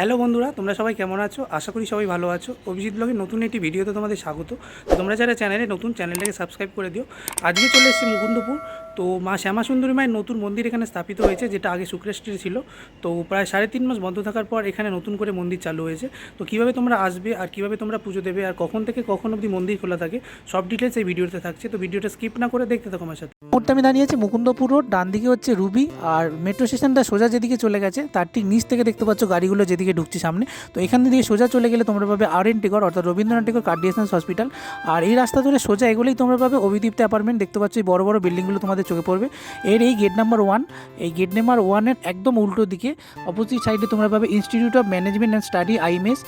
Hello বন্ধুরা, তোমরা সবাই কেমন আছো? আশা করি সবাই ভালো আছো। অভিজিৎ ব্লগের নতুন একটি ভিডিওতে তোমাদের স্বাগত। তোমরা যারা চ্যানেলে নতুন, চ্যানেলটাকে সাবস্ক্রাইব করে দিও। আজকে চলে এসেছি মুকুন্দপুর। তো মা শ্যামা সুন্দরী মায়ের নতুন মন্দির এখানে স্থাপিত হয়েছে, যেটা আগে শুক্রের স্ট্রিটে ছিল। তো প্রায় সাড়ে তিন মাস বন্ধ থাকার পর এখানে নতুন করে মন্দির চালু হয়েছে। তো কীভাবে তোমরা আসবে আর কীভাবে তোমরা পুজো দেবে আর কখন থেকে কখন অবধি মন্দির খোলা থাকে, সব ডিটেলস এই ভিডিওতে থাকছে। তো ভিডিওটা স্কিপ না করে দেখতে থাকো আমার সাথে। মুহূর্তে আমি দাঁড়িয়ে আছি মুকুন্দপুর রোড ডান দিকে হচ্ছে রুবি আর মেট্রো স্টেশনটা সোজা যেদিকে চলে গেছে, তার ঠিক নিচ থেকে দেখতে পাচ্ছ গাড়িগুলো যেদিকে ঢুকছে সামনে। তো এখান দিয়ে সোজা চলে গেলে তোমরা পাবে আর এন টিকর অর্থাৎ রবীন্দ্রনাথ টিকর কার্ডিয়েশনাস হসপিটাল আর এই রাস্তা ধরে সোজা এগুলোই তোমরা পাবে অভিদীপ্ত অ্যাপার্টমেন্ট, দেখতে পাচ্ছ এই বড় বড় বিল্ডিংগুলো তোমাদের চোখে পড়বে। এর এই গেট নাম্বার ওয়ান এই গেট নাম্বার ওয়ানের একদম উল্টো দিকে অপোজিট সাইডে তোমরা পাবে institute of management and study IMS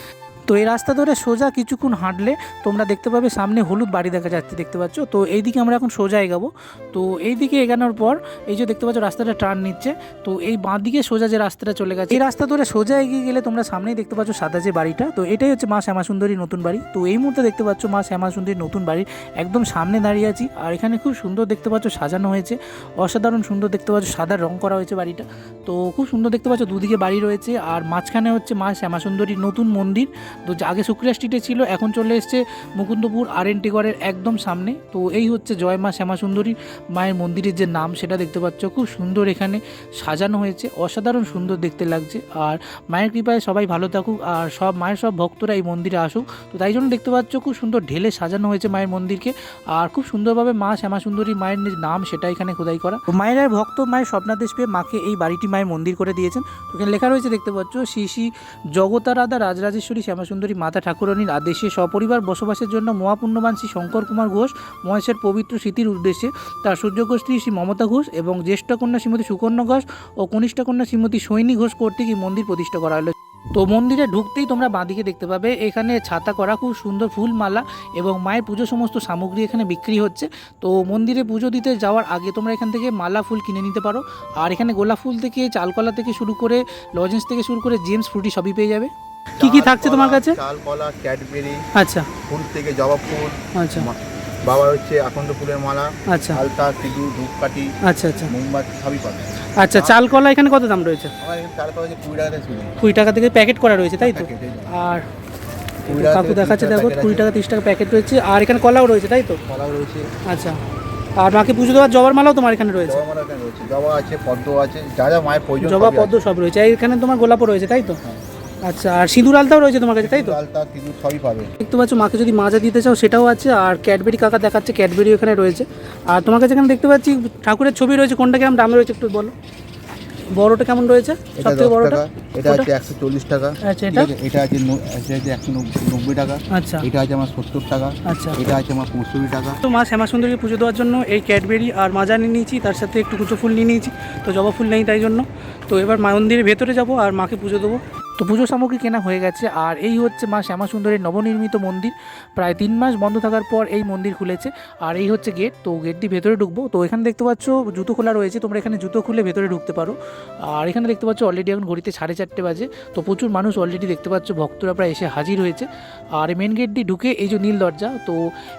তো এই রাস্তা ধরে সোজা কিছুক্ষণ হাঁটলে তোমরা দেখতে পাবে সামনে হলুদ বাড়ি দেখা যাচ্ছে, দেখতে পাচ্ছ? তো এইদিকে আমরা এখন সোজা এগাবো তো এই দিকে এগানোর পর এই যে দেখতে পাচ্ছ রাস্তাটা টার্ন নিচ্ছে, তো এই বাঁ দিকে সোজা যে রাস্তাটা চলে গেছে, এই রাস্তা ধরে সোজা এগিয়ে গেলে তোমরা সামনেই দেখতে পাচ্ছ সাদা যে বাড়িটা। তো এটাই হচ্ছে মা শ্যামা সুন্দরী নতুন বাড়ি। তো এই মুহূর্তে দেখতে পাচ্ছ মা শ্যামা সুন্দরী নতুন বাড়ির একদম সামনে দাঁড়িয়ে আছি আর এখানে খুব সুন্দর দেখতে পাচ্ছ সাজানো হয়েছে। অসাধারণ সুন্দর দেখতে পাচ্ছ সাদা রং করা হয়েছে বাড়িটা। তো খুব সুন্দর দেখতে পাচ্ছ দুদিকে বাড়ি রয়েছে। আর মাঝখানে হচ্ছে মা শ্যামা সুন্দরীর নতুন মন্দির। তো আগে শুক্রিয়া স্ট্রিটে ছিল, এখন চলে এসছে মুকুন্দপুর আর এন টিগরের একদম সামনে। তো এই হচ্ছে জয় মা শ্যামা সুন্দরী মায়ের মন্দিরের যে নাম, সেটা দেখতে পাচ্ছ। খুব সুন্দর এখানে সাজানো হয়েছে, অসাধারণ সুন্দর দেখতে লাগছে। আর মায়ের কৃপায় সবাই ভালো থাকুক, আর সব মায়ের সব ভক্তরা এই মন্দিরে আসুক। তো তাই জন্য দেখতে পাচ্ছ, খুব সুন্দর ঢেলে সাজানো হয়েছে মায়ের মন্দিরকে। আর খুব সুন্দরভাবে মা শ্যামা সুন্দরী মায়ের নাম, সেটা এখানে খোদাই করা। মায়ের ভক্ত, মায়ের স্বপ্নাদেশ পেয়ে মাকে এই বাড়িটি মায়ের মন্দির করে দিয়েছেন। তো এখানে লেখা রয়েছে, দেখতে পাচ্ছ, শ্রী শ্রী জগতারাধা রাজরাজেশ্বরী শ্যামাসুন্দরী মাতা ঠাকুরানীর আদেশে সপরিবার বসবাসের জন্য মহাপুণ্যবান শ্রী শঙ্কর কুমার ঘোষ মহেশের পবিত্র স্মৃতির উদ্দেশ্যে তার সূর্যঘোষ স্ত্রী শ্রী মমতা ঘোষ এবং জ্যেষ্ঠ কন্যা শ্রীমতী সুকন্যা ঘোষ ও কনিষ্ঠ কন্যা শ্রীমতী সৈনী ঘোষ কর্তৃক এই মন্দির প্রতিষ্ঠা করা হলো। তো মন্দিরে ঢুকতেই তোমরা বাঁদিকে দেখতে পাবে, এখানে ছাতা করা, খুব সুন্দর ফুলমালা এবং মায়ের পুজো সমস্ত সামগ্রী এখানে বিক্রি হচ্ছে। তো মন্দিরে পুজো দিতে যাওয়ার আগে তোমরা এখান থেকে মালা ফুল কিনে নিতে পারো। আর এখানে গোলাপ ফুল থেকে, চালকলা থেকে শুরু করে, লজেন্স থেকে শুরু করে, জেমস ফ্রুটি সবই পেয়ে যাবে। কি কি থাকছে তোমার কাছে? চাল কলা ক্যাডবেরি আচ্ছা। ফুল থেকে জবা ফুল আচ্ছা। বাবার হচ্ছে আকন্দ ফুলের মালা আচ্ছা। আলতা সিঁদুর ধূপকাঠি আচ্ছা আচ্ছা। মোমবাতি সবই পাবে। আচ্ছা চাল কলা এখানে কত দাম রয়েছে? আমার এখানে চাল কলা কুড়ি টাকাতে শুরু। কুড়ি টাকা থেকে প্যাকেট করা রয়েছে তাই তো? আর টাকা কাকু দেখাচ্ছে দেখো টাকা কুড়ি টাকা তিরিশ টাকা প্যাকেট রয়েছে আর এখানে কলাও রয়েছে তাই তো? কলাও রয়েছে। আচ্ছা। আর মাকে পুজো দেওয়ার জবার মালাও তোমার এখানে রয়েছে? জবা মালা এখানে রয়েছে। জবা আছে পদ্ম আছে যা যা মায়ের প্রয়োজন জবা পদ্ম সব রয়েছে। এখানে তোমার গোলাপও রয়েছে তাই তো? হ্যাঁ। আচ্ছা আর সিঁদুর আলতাও রয়েছে তোমার কাছে তাই তো? আলতা সিঁদুর সবই পাবে। দেখতে পাচ্ছ মাকে যদি মাজা দিতে চাও সেটাও আছে আর ক্যাডবেরি কাকা দেখাচ্ছে ক্যাডবেরি এখানে রয়েছে। আর তোমার কাছে এখানে দেখতে পাচ্ছি ঠাকুরের ছবি রয়েছে কোনটা কেমন দাম রয়েছে একটু বলো। বড়টা কেমন রয়েছে? এটা সব থেকে বড়টা? এটা আছে একশো চল্লিশ টাকা। আচ্ছা এটা? আছে এটা আছে এটা আছে একশো নব্বই- নব্বই টাকা। আচ্ছা। এটা আছে আমার সত্তর টাকা। আচ্ছা। এটা আছে আমার পঁয়ষট্টি টাকা। তো মা শ্যামা সুন্দরীকে পুজো দেওয়ার জন্য এই ক্যাডবেরি আর মাজা নিয়ে নিয়েছি তার সাথে একটু কুচো ফুল নিয়ে নিয়েছি তো জবা ফুল নেই তাই জন্য। তো এবার মন্দিরের ভেতরে যাব আর মাকে পুজো দেবো। তো পুজো সামগ্রী কেনা হয়ে গেছে। আর এই হচ্ছে মা শ্যামা সুন্দরীর নবনির্মিত মন্দির। প্রায় তিন মাস বন্ধ থাকার পর এই মন্দির খুলেছে। আর এই হচ্ছে গেট। তো গেট দিয়ে ভেতরে ঢুকবো। তো এখানে দেখতে পাচ্ছ জুতো খোলা রয়েছে। তোমরা এখানে জুতো খুলে ভেতরে ঢুকতে পারো। আর এখানে দেখতে পাচ্ছ অলরেডি এখন ঘড়িতে সাড়ে চারটে বাজে। তো প্রচুর মানুষ অলরেডি দেখতে পাচ্ছ ভক্তরা প্রায় এসে হাজির হয়েছে। আর মেন গেট ঢুকে এই যে নীল দরজা, তো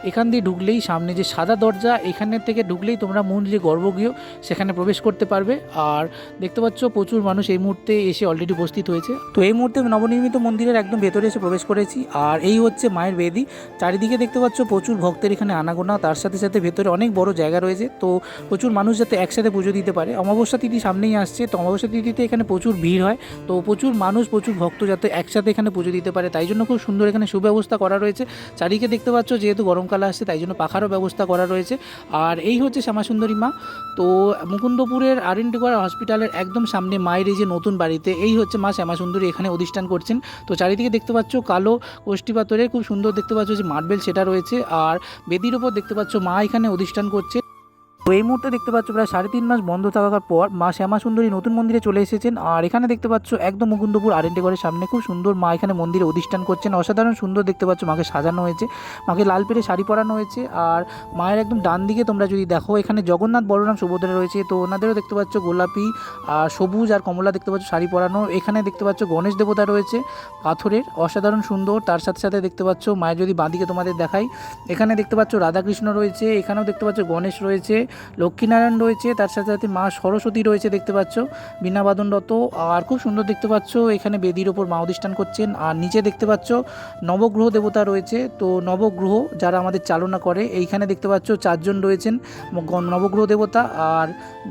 এখান দিয়ে ঢুকলেই সামনে যে সাদা দরজা, এখানের থেকে ঢুকলেই তোমরা মূল যে গর্ভগৃহ সেখানে প্রবেশ করতে পারবে। আর দেখতে পাচ্ছ প্রচুর মানুষ এই মুহূর্তে এসে অলরেডি উপস্থিত হয়েছে। তো এই মুহূর্তে নবনির্মিত মন্দিরের একদম ভেতরে এসে প্রবেশ করেছি। আর এই হচ্ছে মায়ের বেদি। চারিদিকে দেখতে পাচ্ছ প্রচুর ভক্তের এখানে আনাগোনা। তার সাথে সাথে ভেতরে অনেক বড় জায়গা রয়েছে। তো প্রচুর মানুষ যাতে একসাথে পুজো দিতে পারে। অমাবস্যা তিথি সামনেই আসছে। তো অমাবস্যা তিথিতে এখানে প্রচুর ভিড় হয়। তো প্রচুর মানুষ, প্রচুর ভক্ত যাতে একসাথে এখানে পুজো দিতে পারে। তাই জন্য খুব সুন্দর এখানে সুব্যবস্থা করা রয়েছে। চারিদিকে দেখতে পাচ্ছ যেহেতু গরমকাল আসছে, তাই জন্য পাখারও ব্যবস্থা করা রয়েছে। আর এই হচ্ছে শ্যামাসুন্দরী মা। তো মুকুন্দপুরের আর এন হসপিটালের একদম সামনে মায়ের এই যে নতুন বাড়িতে, এই হচ্ছে মা শ্যামাসুন্দরী এখানে অধিষ্ঠান করছেন। তো চারিদিকে দেখতে পাচ্ছ কালো কোষ্ঠী পাথরের খুব সুন্দর দেখতে পাচ্ছ যে মার্বেল সেটা রয়েছে। আর বেদির ওপর দেখতে পাচ্ছ মা এখানে অধিষ্ঠান করছে। তো এই মুহূর্তে দেখতে পাচ্ছ প্রায় সাড়ে তিন মাস বন্ধ থাকার পর মা শ্যামা সুন্দরী নতুন মন্দিরে চলে এসেছেন। আর এখানে দেখতে পাচ্ছ একদম মুকুন্দপুর আরেন্টে ঘরের সামনে। খুব সুন্দর মা এখানে মন্দিরে অধিষ্ঠান করছেন। অসাধারণ সুন্দর দেখতে পাচ্ছ মাকে সাজানো হয়েছে। মাকে লাল পেরে শাড়ি পরানো হয়েছে। আর মায়ের একদম ডান দিকে তোমরা যদি দেখো, এখানে জগন্নাথ বলরাম সুভদ্রা রয়েছে। তো ওনাদেরও দেখতে পাচ্ছ গোলাপি, আর সবুজ, আর কমলা দেখতে পাচ্ছ শাড়ি পরানো। এখানে দেখতে পাচ্ছ গণেশ দেবতা রয়েছে পাথরের। অসাধারণ সুন্দর। তার সাথে সাথে দেখতে পাচ্ছ মায়ের যদি বাঁদিকে তোমাদের দেখাই, এখানে দেখতে পাচ্ছ রাধাকৃষ্ণ রয়েছে। এখানেও দেখতে পাচ্ছ গণেশ রয়েছে। লক্ষ্মীনারায়ণ রয়েছে, তার সাথে সাথে মা সরস্বতী রয়েছে দেখতে পাচ্ছ বীণাবাদনরত আর খুব সুন্দর দেখতে পাচ্ছ, এখানে বেদির ওপর মা অধিষ্ঠান করছেন, আর নিচে দেখতে পাচ্ছ নবগ্রহ দেবতা রয়েছে, তো নবগ্রহ যারা আমাদের চালনা করে, এইখানে দেখতে পাচ্ছ চারজন রয়েছেন নবগ্রহ দেবতা, আর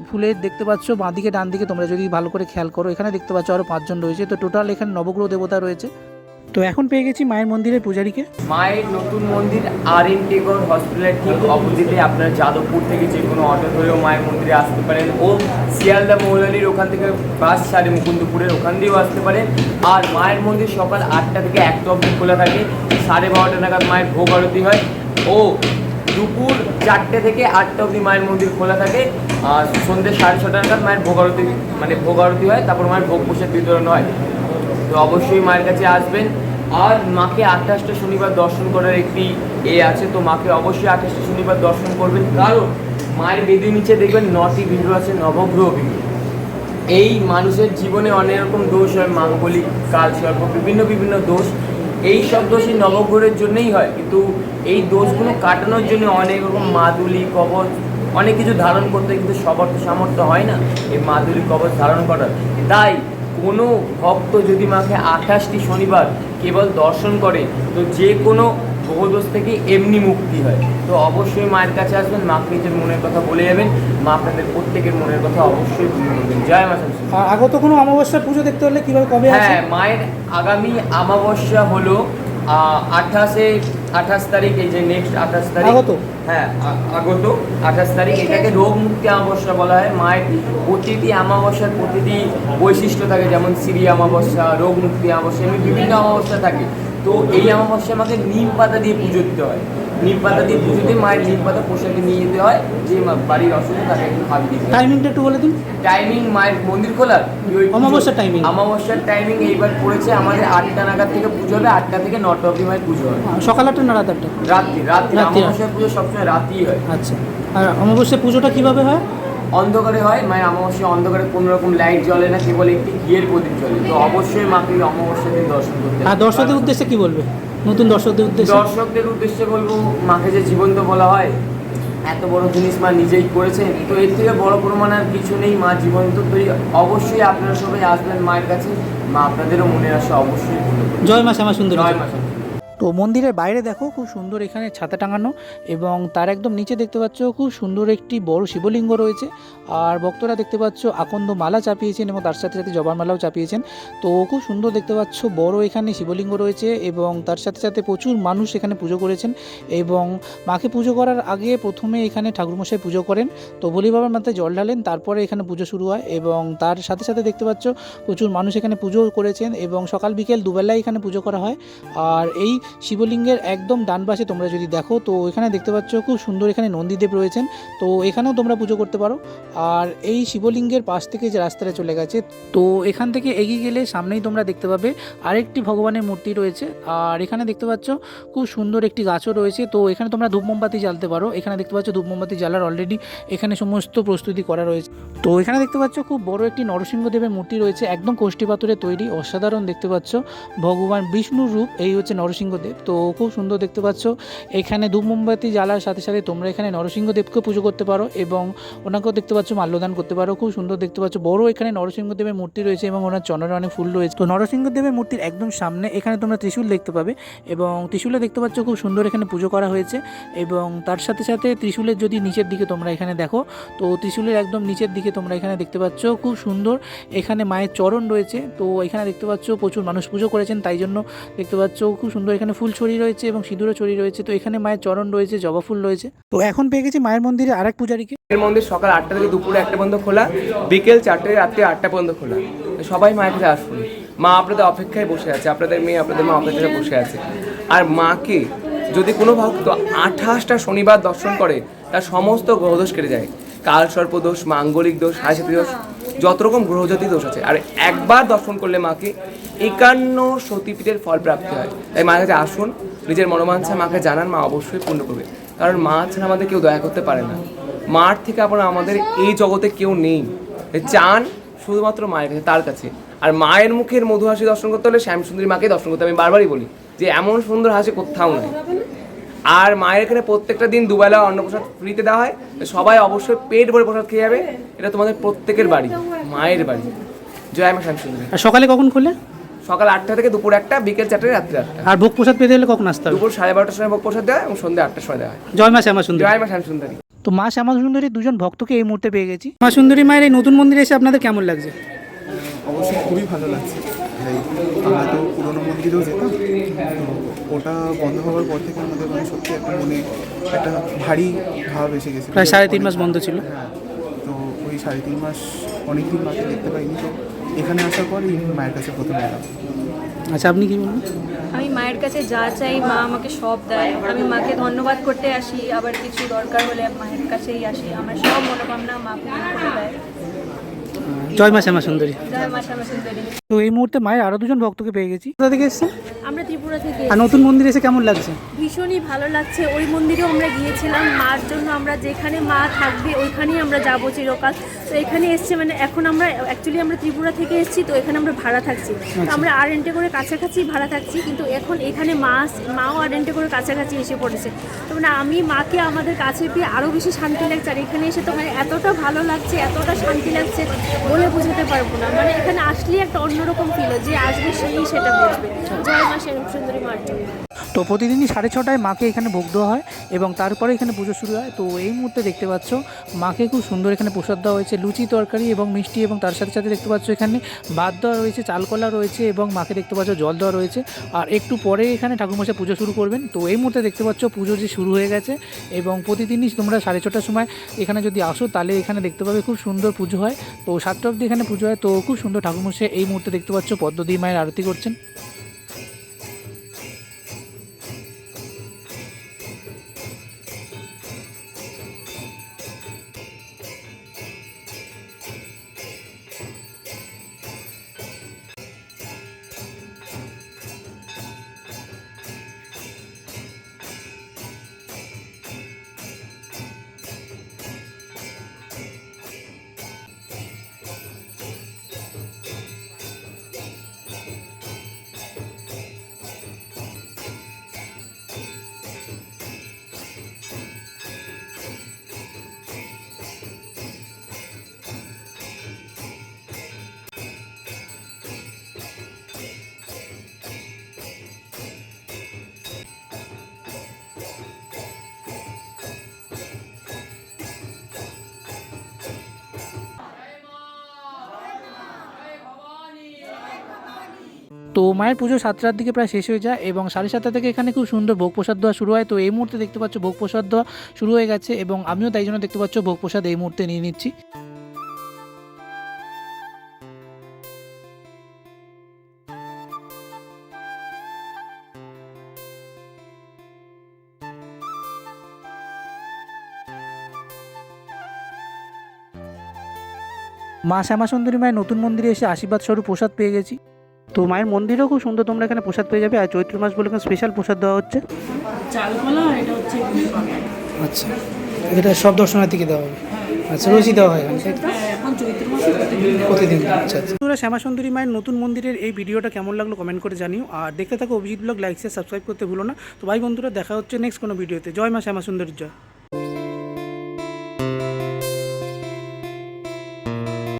ফুলের দেখতে পাচ্ছ বাঁদিকে ডান দিকে তোমরা যদি ভালো করে খেয়াল করো, এখানে দেখতে পাচ্ছ আরও পাঁচজন রয়েছে, তো টোটাল এখানে নবগ্রহ দেবতা রয়েছে। তো এখন পেয়ে গেছি মায়ের মন্দিরের পূজারীকে। মায়ের নতুন মন্দির আর এন টেগর হসপিটালের ঠিক অপোজিটে, আপনারা যাদবপুর থেকে যে কোনো অটো ধরেও মায়ের মন্দিরে আসতে পারেন ও শিয়ালদা মৌলালির ওখান থেকে বাস ছাড়ে মুকুন্দপুরের ওখান দিয়েও আসতে পারেন। আর মায়ের মন্দির সকাল আটটা থেকে একটা অবধি খোলা থাকে, সাড়ে বারোটা নাগাদ মায়ের ভোগ আরতি হয়। ও দুপুর চারটে থেকে আটটা অবধি মায়ের মন্দির খোলা থাকে, আর সন্ধ্যে সাড়ে ছটা নাগাদ মায়ের ভোগ আরতি মানে ভোগ আরতি হয়, তারপর মায়ের ভোগ প্রসাদ বিতরণ হয়। তো অবশ্যই মায়ের কাছে আসবেন। আর মাকে আঠাশটা শনিবার দর্শন করার একটি এ আছে, তো মাকে অবশ্যই আঠাশটা শনিবার দর্শন করবেন। কারণ মায়ের বেদির নিচে দেখবেন নটি ভিড় আছে, নবগ্রহ ভিড় এই মানুষের জীবনে অনেক রকম দোষ হয়, মাঙ্গলিক, কাল সর্প, বিভিন্ন বিভিন্ন দোষ। এই সব দোষই নবগ্রহের জন্যই হয়। কিন্তু এই দোষগুলো কাটানোর জন্য অনেক রকম মাদুলি, কবচ, অনেক কিছু ধারণ করতে কিন্তু সবার তো সামর্থ্য হয় না এই মাদুলি, কবচ ধারণ করার। তাই কোনো ভক্ত যদি মাকে আঠাশটি শনিবার কেবল দর্শন করে তো যে কোনো গ্রহদোষ থেকে এমনি মুক্তি হয়। তো অবশ্যই মায়ের কাছে আসবেন মাকে নিজের মনের কথা বলে যাবেন মা আপনাদের প্রত্যেকের মনের কথা অবশ্যই বলবেন জয় মা। আগত কোনো অমাবস্যার পুজো দেখতে হলে কীভাবে কবে হ্যাঁ মায়ের আগামী অমাবস্যা হলো আঠাশে আঠাশ তারিখ এই যে নেক্সট আঠাশ তারিখ? হ্যাঁ আগত আঠাশ তারিখ এটাকে রোগ মুক্তি অমাবস্যা বলা হয়। মায়ের প্রতিটি অমাবস্যার প্রতিটি বৈশিষ্ট্য থাকে যেমন সিরি অমাবস্যা রোগ মুক্তি অমাবস্যা এমনি বিভিন্ন অমাবস্যা থাকে। তো এই অমাবস্যা আমাকে নিম পাতা দিয়ে পুজো দিতে হয়। নিম পাতা দিয়ে পুজো দিয়ে মায়ের নিম পাতা পোশাকে নিয়ে যেতে হয় যে বাড়ির অসুখ তাকে একটু খাবি দিতে টাইমিংটা একটু বলে দিন। টাইমিং মায়ের মন্দির খোলার অমাবস্যার টাইমিং অমাবস্যার টাইমিং এইবার পড়েছে আমাদের আটটা নাগাদ থেকে পুজো হবে আটটা থেকে নটা অবধি মায়ের পুজো হয় সকাল আটটা না রাত আটটা? রাত্রি রাত্রি রাত্রি অমাবস্যার পুজো সবসময় রাতেই হয়। আচ্ছা। আর অমাবস্যার পুজোটা কীভাবে হয়? অন্ধকারে হয় মায়ের অমাবস্যা অন্ধকারে কোনো রকম লাইট জ্বলে না কেবল একটি ঘিয়ের প্রদীপ জ্বলে। তো অবশ্যই মাকে অমাবস্যা দিন দর্শন করতে আর দর্শকদের উদ্দেশ্যে কি বলবে? নতুন দর্শকদের উদ্দেশ্যে? দর্শকদের উদ্দেশ্যে বলব মাকে যে জীবন্ত বলা হয় এত বড় জিনিস মা নিজেই করেছেন। তো এর থেকে বড় প্রমাণ আর কিছু নেই মা জীবন্ত। তো অবশ্যই আপনারা সবাই আসবেন মায়ের কাছে। মা আপনাদেরও মনে আসে অবশ্যই জয় মা শ্যামা সুন্দর। জয় মা। তো মন্দিরের বাইরে দেখো, খুব সুন্দর এখানে ছাতা টাঙানো এবং তার একদম নিচে দেখতে পাচ্ছ খুব সুন্দর একটি বড় শিবলিঙ্গ রয়েছে। আর ভক্তরা দেখতে পাচ্ছ আকন্দ মালা চাপিয়েছেন এবং তার সাথে সাথে জবার মালাও চাপিয়েছেন। তো খুব সুন্দর দেখতে পাচ্ছ বড় এখানে শিবলিঙ্গ রয়েছে এবং তার সাথে সাথে প্রচুর মানুষ এখানে পুজো করেছেন এবং মাকে পুজো করার আগে প্রথমে এখানে ঠাকুরমশাই পুজো করেন। তো বলি বাবার মাথায় জল ঢালেন, তারপরে এখানে পুজো শুরু হয় এবং তার সাথে সাথে দেখতে পাচ্ছ প্রচুর মানুষ এখানে পুজো করেছেন এবং সকাল বিকেল দুবেলায় এখানে পুজো করা হয়। আর এই শিবলিঙ্গের একদম ডান পাশে তোমরা যদি দেখো, তো এখানে দেখতে পাচ্ছ খুব সুন্দর এখানে নন্দীদেব রয়েছেন। তো এখানেও তোমরা পুজো করতে পারো। আর এই শিবলিঙ্গের পাশ থেকে যে রাস্তাটা চলে গেছে, তো এখান থেকে এগিয়ে গেলে সামনেই তোমরা দেখতে পাবে আরেকটি ভগবানের মূর্তি রয়েছে। আর এখানে দেখতে পাচ্ছ খুব সুন্দর একটি গাছও রয়েছে। তো এখানে তোমরা ধূপ মোমবাতি জ্বালতে পারো। এখানে দেখতে পাচ্ছ ধূপ মোমবাতি জ্বালার অলরেডি এখানে সমস্ত প্রস্তুতি করা রয়েছে। তো এখানে দেখতে পাচ্ছ খুব বড় একটি নরসিংহদেবের মূর্তি রয়েছে। একদম কোষ্ঠী পাথরে তৈরি, অসাধারণ দেখতে পাচ্ছ। ভগবান বিষ্ণুর রূপ, এই হচ্ছে নরসিংহদেব তো খুব সুন্দর দেখতে পাচ্ছ। এখানে ধূপ মোমবাতি জ্বালার সাথে সাথে তোমরা এখানে নরসিংহদেবকে পুজো করতে পারো এবং ওনাকেও দেখতে পাচ্ছ মাল্যদান করতে পারো। খুব সুন্দর দেখতে পাচ্ছ। বড় এখানে নরসিংহদেবের মূর্তি রয়েছে এবং ওনার চরণে অনেক ফুল রয়েছে। তো নরসিংহদেবের মূর্তির একদম সামনে এখানে তোমরা ত্রিশূল দেখতে পাবে এবং ত্রিশূলে দেখতে পাচ্ছ খুব সুন্দর এখানে পুজো করা হয়েছে এবং তার সাথে সাথে ত্রিশূলের যদি নিচের দিকে তোমরা এখানে দেখো, তো ত্রিশূলের একদম নিচের দিকে তোমরা এখানে দেখতে পাচ্ছ খুব সুন্দর এখানে মায়ের চরণ রয়েছে। তো এখানে দেখতে পাচ্ছ প্রচুর মানুষ পুজো করেছেন, তাই জন্য দেখতে পাচ্ছ খুব সুন্দর এখানে ফুল ছড়ি রয়েছে এবং সিঁদুরও ছড়ি রয়েছে। তো এখানে মায়ের চরণ রয়েছে, জবা ফুল রয়েছে। তো এখন পেয়ে গেছি মায়ের মন্দিরে আরেক পূজারীকে। এর মন্দির সকাল আটটা থেকে দুপুরে একটা পর্যন্ত খোলা, বিকেল চারটে রাত্রি আটটা পর্যন্ত খোলা। সবাই মায়ের কাছে আসুন। মা আপনাদের অপেক্ষায় বসে আছে, আপনাদের মেয়ে, আপনাদের মা অপেক্ষায় বসে আছে। আর মাকে যদি কোনো ভক্ত আঠাশটা শনিবার দর্শন করে, তার সমস্ত গ্রহদোষ কেটে যায়। কাল সর্পদোষ মাঙ্গলিক দোষ হাসি দোষ যত রকম গ্রহজাতি দোষ আছে। আর একবার দর্শন করলে মাকে একান্ন সতীপীঠের ফল প্রাপ্তি হয়। তাই মায়ের কাছে আসুন, নিজের মনোমাঞ্ছা মাকে জানান, মা অবশ্যই পূর্ণ করবে। কারণ মা ছাড়া আমাদের কেউ দয়া করতে পারে না। মার থেকে আপনার আমাদের এই জগতে কেউ নেই। চান শুধুমাত্র মায়ের কাছে, তার কাছে। আর মায়ের মুখের মধু হাসি দর্শন করতে হলে শ্যামসুন্দরী মাকে দর্শন করতে আমি বারবারই বলি যে, এমন সুন্দর হাসি কোথাও নাই। আর মায়ের এখানে প্রত্যেকটা দিন দুবেলা অন্নপ্রসাদ ফ্রিতে দেওয়া হয়। তো সবাই অবশ্যই পেট ভরে প্রসাদ খেয়ে যাবে। এটা তোমাদের প্রত্যেকের বাড়ি মায়ের বাড়ি। জয় মা শ্যামসুন্দরী। আর সকালে কখন খোলে? সকাল আটটা থেকে দুপুর একটা বিকেল চারটে রাত্রি আটটা। আর ভোগ প্রসাদ পেতে হলে কখন আসতে হবে? দুপুর সাড়ে বারোটার সময় ভোগ প্রসাদ দেওয়া হয় এবং সন্ধ্যে আটটার সময় দেওয়া হয়। জয় মা শ্যামা সুন্দরী জয় মা শ্যামসুন্দরী। তো মা শ্যামা সুন্দরী দুজন ভক্তকে এই মুহূর্তে পেয়ে গেছি। মা সুন্দরী মায়ের এই নতুন মন্দিরে এসে আপনাদের কেমন লাগছে? অবশ্যই খুবই ভালো লাগছে। তাই আমরা তো পুরোনো মন্দিরেও যেতাম তো ওটা বন্ধ হওয়ার পর থেকে আমাদের মানে সত্যি একটা মনে একটা ভারী ভাব এসে গেছে প্রায় সাড়ে তিন মাস বন্ধ ছিল। হ্যাঁ তো ওই সাড়ে তিন মাস অনেক দিন মাকে দেখতে পাইনি তো এখানে আসার পরই মায়ের কাছে প্রথমে এলাম। আচ্ছা আপনি কি বলবেন? আমি মায়ের কাছে যা চাই মা আমাকে সব দেয়। আমি মাকে ধন্যবাদ করতে আসি আবার কিছু দরকার হলে মায়ের কাছেই আসি। আমার সব মনোকামনা মা পূরণ করে দেয়। জয় মা শ্যামা সুন্দরী। জয় মা শ্যামা সুন্দরী তো এই মুহূর্তে মায়ের আরও দুজন ভক্তকে পেয়ে গেছি। কোথা থেকে এসছে আমরা ত্রিপুরা থেকে আর নতুন মন্দিরে এসে কেমন লাগছে? ভীষণই ভালো লাগছে। ওই মন্দিরেও আমরা গিয়েছিলাম মার জন্য আমরা যেখানে মা থাকবে ওইখানেই আমরা যাব চিরকাল। তো এখানে এসছে মানে এখন আমরা অ্যাকচুয়ালি আমরা ত্রিপুরা থেকে এসেছি তো এখানে আমরা ভাড়া থাকছি। তো আমরা আর এন্টে করে কাছাকাছি ভাড়া থাকছি কিন্তু এখন এখানে মা মাও আর এন্টে করে কাছাকাছি এসে পড়েছে। তো মানে আমি মাকে আমাদের কাছে পেয়ে আরও বেশি শান্তি লাগছে আর এখানে এসে তো মানে এতটা ভালো লাগছে এতটা শান্তি লাগছে বলে বোঝাতে পারব না। মানে এখানে আসলেই একটা অন্যরকম ফিল যে আসবে সেই সেটা বুঝবে। জয় মা জন্য তো প্রতিদিনই সাড়ে ছটায় মাকে এখানে ভোগ দেওয়া হয় এবং তারপরে এখানে পুজো শুরু হয়। তো এই মুহূর্তে দেখতে পাচ্ছ, মাকে খুব সুন্দর এখানে প্রসাদ দেওয়া হয়েছে, লুচি তরকারি এবং মিষ্টি এবং তার সাথে সাথে দেখতে পাচ্ছ এখানে ভাত দেওয়া রয়েছে, চালকলা রয়েছে এবং মাকে দেখতে পাচ্ছ জল দেওয়া রয়েছে। আর একটু পরে এখানে ঠাকুরমশাই পুজো শুরু করবেন। তো এই মুহূর্তে দেখতে পাচ্ছ পুজো যে শুরু হয়ে গেছে এবং প্রতিদিনই তোমরা সাড়ে ছটার সময় এখানে যদি আসো তাহলে এখানে দেখতে পাবে খুব সুন্দর পুজো হয়। তো সাতটা অবধি এখানে পুজো হয়। তো খুব সুন্দর ঠাকুরমশাই এই মুহূর্তে দেখতে পাচ্ছ পদ্মদী মায়ের আরতি করছেন। তো মায়ের পুজো সাতটার দিকে প্রায় শেষ হয়ে যায় এবং সাড়ে সাতটা থেকে এখানে খুব সুন্দর ভোগ প্রসাদ দেওয়া শুরু হয়। তো এই মুহূর্তে দেখতে পাচ্ছ ভোগ প্রসাদ দেওয়া শুরু হয়ে গেছে এবং আমিও তাই জন্য দেখতে পাচ্ছ ভোগ প্রসাদ এই মুহূর্তে নিয়ে নিচ্ছি। মা শ্যামা সুন্দরী মায়ের নতুন মন্দিরে এসে আশীর্বাদ স্বরূপ প্রসাদ পেয়ে গেছি। তো মায়ের মন্দিরেও খুব সুন্দর তোমরা এখানে প্রসাদ পেয়ে যাবে। আর চৈত্র মাস বলে স্পেশাল প্রসাদ দেওয়া হচ্ছে। আচ্ছা এটা সব দর্শনার্থীকে দেওয়া হবে। আচ্ছা রোজই দেওয়া হয় এখন চৈত্র প্রতিদিন আচ্ছা আচ্ছা। তোমরা শ্যামা মায়ের নতুন মন্দিরের এই ভিডিওটা কেমন লাগল কমেন্ট করে জানিও। আর দেখতে থাকো Abhijit blog like share subscribe করতে ভুলো না। তো ভাই বন্ধুরা দেখা হচ্ছে নেক্সট কোনো ভিডিওতে। জয় মা শ্যামা সুন্দরীর জয়।